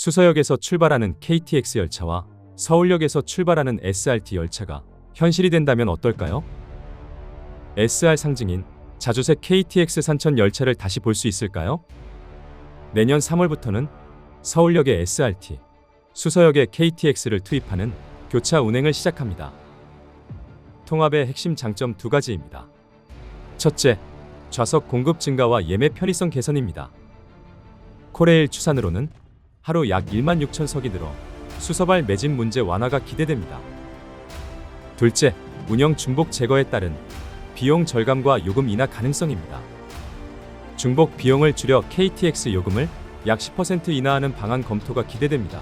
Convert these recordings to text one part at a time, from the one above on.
수서역에서 출발하는 KTX 열차와 서울역에서 출발하는 SRT 열차가 현실이 된다면 어떨까요? SR 상징인 자주색 KTX 산천 열차를 다시 볼 수 있을까요? 내년 3월부터는 서울역의 SRT, 수서역의 KTX를 투입하는 교차 운행을 시작합니다. 통합의 핵심 장점 두 가지입니다. 첫째, 좌석 공급 증가와 예매 편의성 개선입니다. 코레일 추산으로는 하루 약 1만 6천 석이 늘어 수서발 매진 문제 완화가 기대됩니다. 둘째, 운영 중복 제거에 따른 비용 절감과 요금 인하 가능성입니다. 중복 비용을 줄여 KTX 요금을 약 10% 인하하는 방안 검토가 기대됩니다.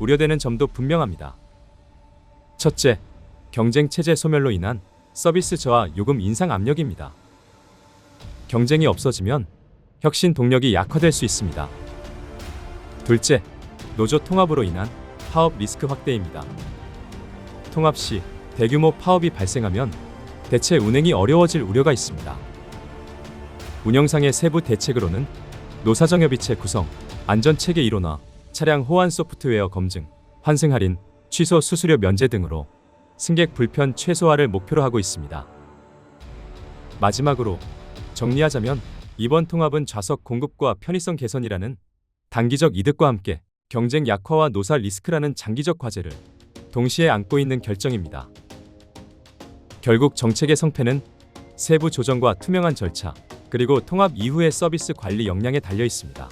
우려되는 점도 분명합니다. 첫째, 경쟁 체제 소멸로 인한 서비스 저하 요금 인상 압력입니다. 경쟁이 없어지면 혁신 동력이 약화될 수 있습니다. 둘째, 노조 통합으로 인한 파업 리스크 확대입니다. 통합 시 대규모 파업이 발생하면 대체 운행이 어려워질 우려가 있습니다. 운영상의 세부 대책으로는 노사정협의체 구성, 안전체계 일원화, 차량 호환 소프트웨어 검증, 환승 할인, 취소 수수료 면제 등으로 승객 불편 최소화를 목표로 하고 있습니다. 마지막으로 정리하자면 이번 통합은 좌석 공급과 편의성 개선이라는 단기적 이득과 함께 경쟁 약화와 노사 리스크라는 장기적 과제를 동시에 안고 있는 결정입니다. 결국 정책의 성패는 세부 조정과 투명한 절차, 그리고 통합 이후의 서비스 관리 역량에 달려 있습니다.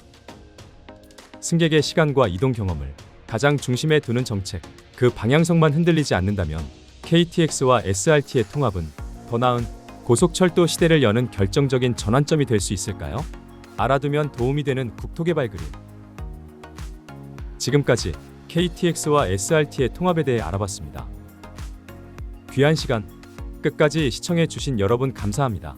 승객의 시간과 이동 경험을 가장 중심에 두는 정책, 그 방향성만 흔들리지 않는다면 KTX와 SRT의 통합은 더 나은 고속철도 시대를 여는 결정적인 전환점이 될 수 있을까요? 알아두면 도움이 되는 국토개발 그림. 지금까지 KTX와 SRT의 통합에 대해 알아봤습니다. 귀한 시간 끝까지 시청해 주신 여러분 감사합니다.